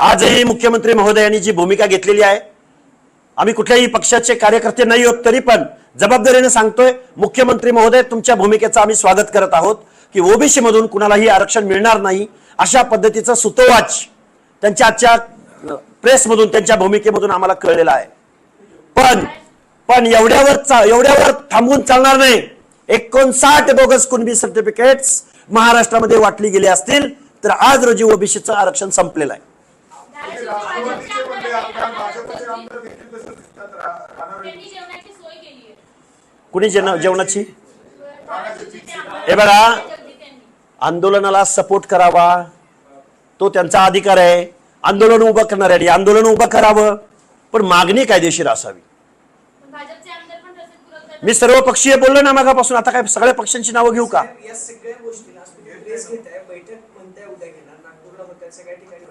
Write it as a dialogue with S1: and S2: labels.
S1: आजही मुख्यमंत्री महोदयांनी जी भूमिका घेतलेली आहे आम्ही कुठल्याही पक्षाचे कार्यकर्ते नाही आहोत तरी पण जबाबदारीने सांगतोय मुख्यमंत्री महोदय तुमच्या भूमिकेचं आम्ही स्वागत करत आहोत की ओबीसी मधून कुणालाही आरक्षण मिळणार नाही अशा पद्धतीचं सुतोवाच त्यांच्या आजच्या प्रेसमधून त्यांच्या भूमिकेमधून आम्हाला कळलेलं आहे. पण पण एवढ्यावर एवढ्यावर थांबून चालणार नाही. एकोणसाठ बोगस कुणबी सर्टिफिकेट्स महाराष्ट्रामध्ये वाटली गेली असतील तर आज रोजी ओबीसीचं आरक्षण संपलेलं आहे.
S2: राष्ट्रवादीचे म्हणले आमदार भाजपचे आमदार देखील तसंच दिसतात रा- राणावळे.
S3: त्यांनी जेवणाची सोय केली आहे.
S1: कुणी जेवण जेवणाची? हे बघा. आंदोलनाला सपोर्ट करावा. तो त्यांचा अधिकार आहे. आंदोलन उभं करणाऱ्यांनी आंदोलन उभं करावं. पण मागणी कायदेशीर असावी.
S3: पण भाजपचे आमदार पण तसेच विरोध करतात.
S1: मी सर्व पक्षीय बोललो ना मागापासून. आता काय सगळ्या पक्षांची नावं घेऊ का?
S4: बैठक म्हणताय उद्या घेणार. नागपूरला सगळ्या ठिकाणी